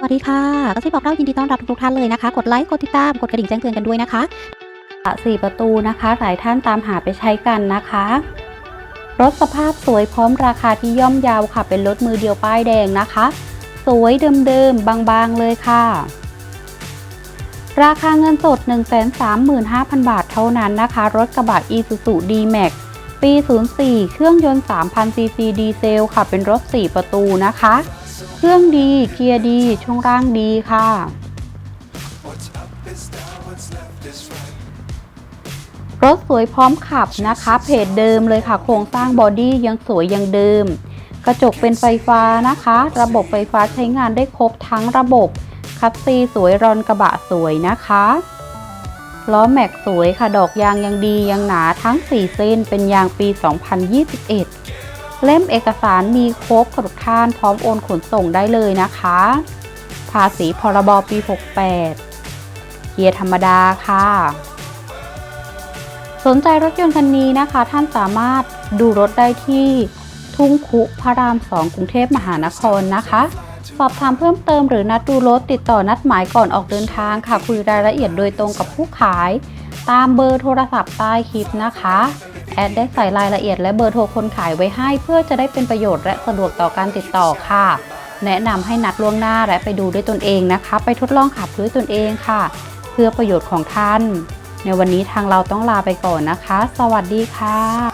สวัสดีค่ะก็ที่บอกเล่ายินดีต้อนรับทุกท่านเลยนะคะ กดไลค์กดติดตามกดกระดิ่งแจ้งเตือนกันด้วยนะคะสี่ประตูนะคะหลายท่านตามหาไปใช้กันนะคะ รถสภาพสวยพร้อมราคาที่ย่อมยาวค่ะ เป็นรถมือเดียวป้ายแดงนะคะ สวยเดิมๆบางๆเลยค่ะ ราคาเงินสด 135,000 บาทเท่านั้นนะคะ รถกระบะ Isuzu D-Max ปี 04 เครื่องยนต์ 3,000ซีซีดีเซลค่ะ เป็นรถ 4 ประตูนะคะ เครื่องดี เกียร์ดี ช่วงล่างดีค่ะ รถสวยพร้อมขับนะคะ เพจเดิมเลยค่ะ โครงสร้างบอดี้ยังสวยยังเดิม กระจกเป็นไฟฟ้านะคะ ระบบไฟฟ้าใช้งานได้ครบทั้งระบบคัสซีสวยรอนกระบะสวยนะคะล้อแม็กสวยค่ะ ดอกยางยังดียังหนาทั้ง 4 เส้น เป็นยางปี 2021 เล่มเอกสารมีครบกรุกท่านพร้อมโอนขนส่งได้เลยนะคะ ภาษีพรบปี 68 เกียร์ธรรมดาค่ะ สนใจรถยนต์คันนี้นะคะ ท่านสามารถดูรถได้ที่ทุ่งคุพระราม 2 กรุงเทพมหานครนะคะ สอบถามเพิ่มเติมหรือนัดดูรถติดต่อนัดหมายก่อนออกเดินทางค่ะ คุยรายละเอียดโดยตรงกับผู้ขาย ตามเบอร์โทรศัพท์ใต้คลิปนะคะ แอดได้ใส่รายละเอียดและเบอร์โทรคนขายไว้ให้ เพื่อจะได้เป็นประโยชน์และสะดวกต่อการติดต่อค่ะ แนะนำให้นัดล่วงหน้าและไปดูด้วยตนเองนะคะ ไปทดลองขับด้วยตนเองค่ะ เพื่อประโยชน์ของท่าน ในวันนี้ทางเราต้องลาไปก่อนนะคะ สวัสดีค่ะ